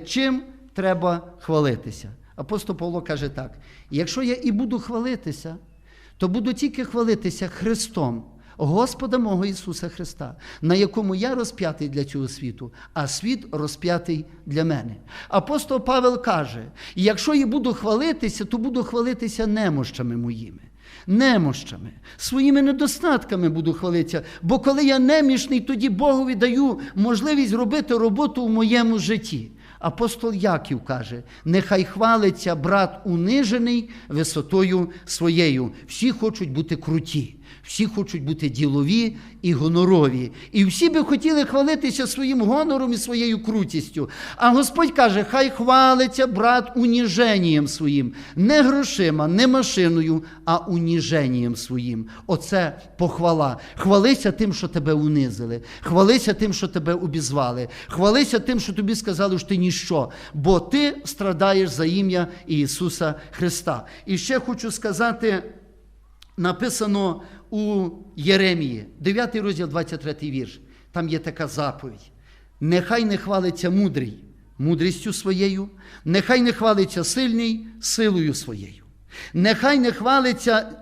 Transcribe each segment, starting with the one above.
Чим треба хвалитися? Апостол Павло каже так: якщо я і буду хвалитися, то буду тільки хвалитися Христом, Господа мого Ісуса Христа, на якому я розп'ятий для цього світу, а світ розп'ятий для мене. Апостол Павел каже: якщо я буду хвалитися, то буду хвалитися немощами моїми. Немощами, своїми недостатками буду хвалитися. Бо коли я немічний, тоді Богові даю можливість робити роботу в моєму житті. Апостол Яків каже: нехай хвалиться брат унижений висотою своєю. Всі хочуть бути круті, всі хочуть бути ділові і гонорові. І всі би хотіли хвалитися своїм гонором і своєю крутістю. А Господь каже: хай хвалиться брат уніженням своїм, не грошима, не машиною, а уніженням своїм. Оце похвала. Хвалися тим, що тебе унизили. Хвалися тим, що тебе обізвали. Хвалися тим, що тобі сказали, що ти ніщо, бо ти страдаєш за ім'я Ісуса Христа. І ще хочу сказати. Написано у Єремії, 9 розділ, 23 вірш. Там є така заповідь. Нехай не хвалиться мудрий мудрістю своєю, нехай не хвалиться сильний силою своєю. Нехай не хвалиться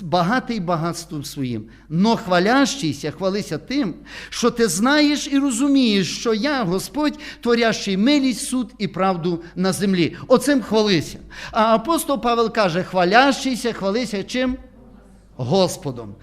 багатий багатством своїм, но хвалящийся, хвалися тим, що ти знаєш і розумієш, що я, Господь, творящий милість, суд і правду на землі. Оцим хвалися. А апостол Павел каже: хвалящийся, хвалися чим? Господом.